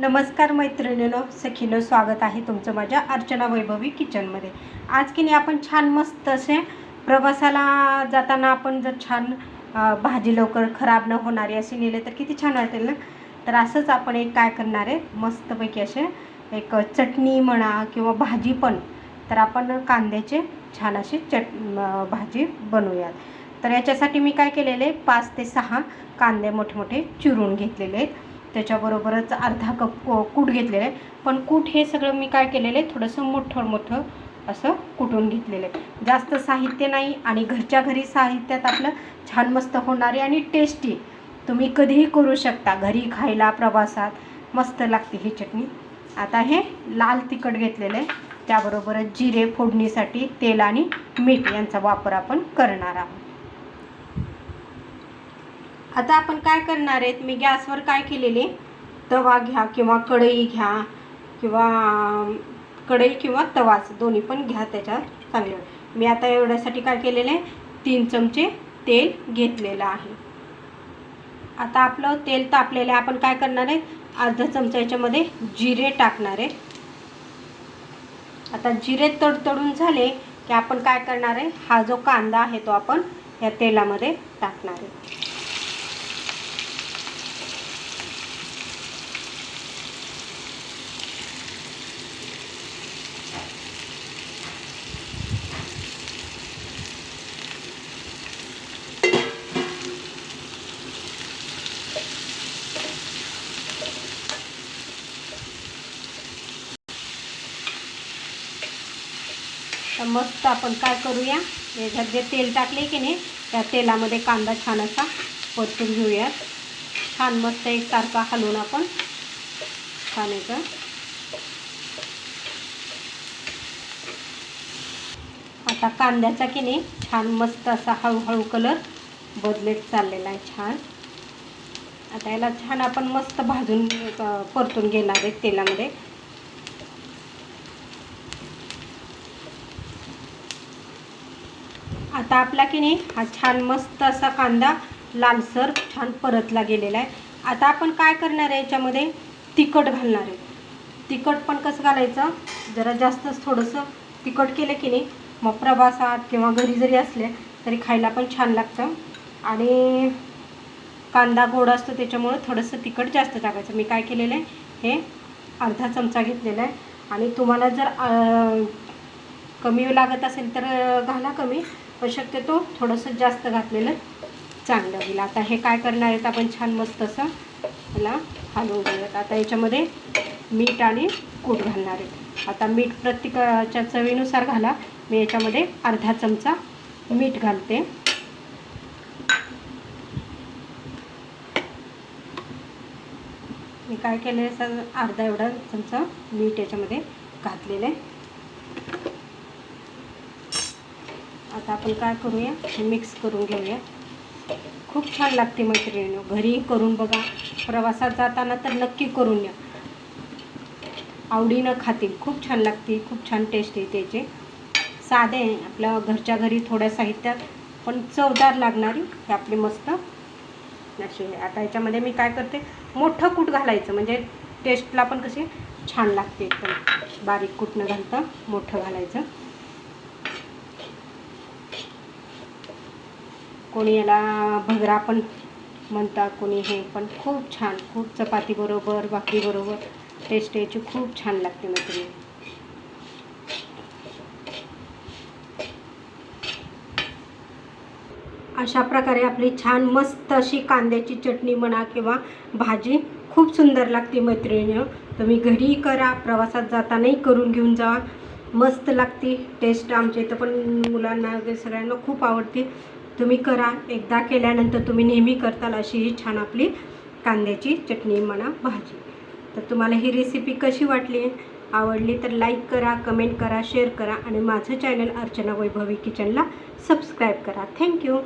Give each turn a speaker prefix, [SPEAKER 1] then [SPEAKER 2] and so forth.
[SPEAKER 1] नमस्कार मैत्रिणीनं सखीनं स्वागत आहे तुमचं माझ्या अर्चना वैभवी किचनमध्ये. आज की नाही आपण छान मस्त असे प्रवासाला जाताना आपण जर छान भाजी लवकर खराब न होणारी अशी नेले तर किती छान वाटेल ना? तर असंच आपण एक काय करणार आहे मस्तपैकी असे एक चटणी म्हणा किंवा भाजी पण तर आपण कांद्याचे छान अशी चट भाजी बनवूयात. तर याच्यासाठी मी काय केलेले पाच ते सहा कांदे मोठे मोठे चिरून घेतलेले आहेत. त्याच्याबरोबरच अर्धा कप कूट घेतलेलं आहे. पण कूट हे सगळं मी काय केलेलं आहे थोडंसं मोठं मोठं असं कुटून घेतलेलं आहे. जास्त साहित्य नाही आणि घरच्या घरी साहित्यात आपलं छान मस्त होणारे आणि टेस्टी तुम्ही कधीही करू शकता घरी खायला प्रवासात मस्त लागते ही चटणी. आता हे लाल तिखट घेतलेलं आहे. त्याबरोबरच जिरे फोडणीसाठी तेल आणि मीठ यांचा वापर आपण करणार आहोत. आता आपण काय करणार आहेत? मी गॅसवर काय केलेले? तवा घ्या किंवा कढई घ्या किंवा कढई किंवा तवाच दोन्ही पण घ्या त्याच्यावर चांगले. मी आता एवढ्यासाठी काय केलेलं? आहे तीन चमचे तेल घेतलेलं आहे. आता आपलं तेल तापलेलं आहे. आपण काय करणार आहे अर्धा चमचा याच्यामध्ये जिरे टाकणार आहे आता जिरे तडतडून झाले की आपण काय करणार आहे? हा जो कांदा आहे तो आपण या तेलामध्ये टाकणार आहे. तर मस्त आपण काय करूया? याच्यात जे तेल टाकले की नाही त्या तेलामध्ये कांदा छान असा परतून घेऊयात. छान मस्त एकसारखा हलवून आपण छान याचं. आता कांद्याचा की नाही छान मस्त असा हळूहळू कलर बदलत चाललेला आहे छान. आता याला छान आपण मस्त भाजून परतून घेणार आहे तेलामध्ये. आता आपला की नाही हा छान मस्त असा कांदा लालसर छान परतला गेलेला आहे. आता आपण काय करणार आहे याच्यामध्ये? तिखट घालणार आहे. तिखट पण कसं घालायचं? जरा जास्तच थोडंसं तिखट केलं की नाही मग प्रवासात किंवा घरी जरी असले तरी खायला पण छान लागतं. आणि कांदा गोड असतो त्याच्यामुळं थोडंसं तिखट जास्त टाकायचं. मी काय केलेलं आहे? हे अर्धा चमचा घेतलेला आहे. आणि तुम्हाला जर कमी लागत असेल तर घाला कमी. पण शक्यतो थोडंसं जास्त घातलेलं चांगलं होईल. आता हे काय करणार आहेत आपण? छान मस्त असं याला हलवून घेऊयात. आता याच्यामध्ये मीठ आणि कूट घालणार आहेत. आता मीठ प्रत्येकाच्या चवीनुसार घाला. मी याच्यामध्ये अर्धा चमचा मीठ घालते. मी काय केलं आहे सर अर्धा एवढा चमचा मीठ याच्यामध्ये घातलेलं आहे. आता आपण काय करूया? हे मिक्स करून घेऊया. खूप छान लागते मैत्रिणीनं. घरी करून बघा. प्रवासात जाताना तर नक्की करून या. आवडीनं खातील. खूप छान लागते. खूप छान टेस्ट येते त्याचे साधे आहे. आपल्या घरच्या घरी थोड्या साहित्यात पण चवदार लागणारी हे आपली मस्त अशी आहे. आता याच्यामध्ये मी काय करते? मोठं कूट घालायचं. म्हणजे टेस्टला पण कसे छान लागते एकदम. बारीक कूट न घालता मोठं घालायचं. कोणी याला भगरा पण म्हणतात कोणी हे पण. खूप छान खूप चपातीबरोबर बाकीबरोबर टेस्ट याची खूप छान लागते मैत्रिणी अशा प्रकारे आपली छान मस्त अशी कांद्याची चटणी म्हणा किंवा भाजी खूप सुंदर लागते मैत्रिणी. तुम्ही घरी करा प्रवासात जातानाही करून घेऊन जा. मस्त लागते टेस्ट आमच्या इथं पण मुलांना वगैरे सगळ्यांना खूप आवडते. तुम्ही करा. एकदा केल्यानंतर तुम्ही नेहमी करताल अशी ही छान आपली कांद्याची चटणी म्हणा भाजी. तर तुम्हाला ही रेसिपी कशी वाटली? आवडली तर लाईक करा कमेंट करा शेअर करा आणि माझं चॅनल अर्चना वैभवी किचनला सबस्क्राईब करा. Thank you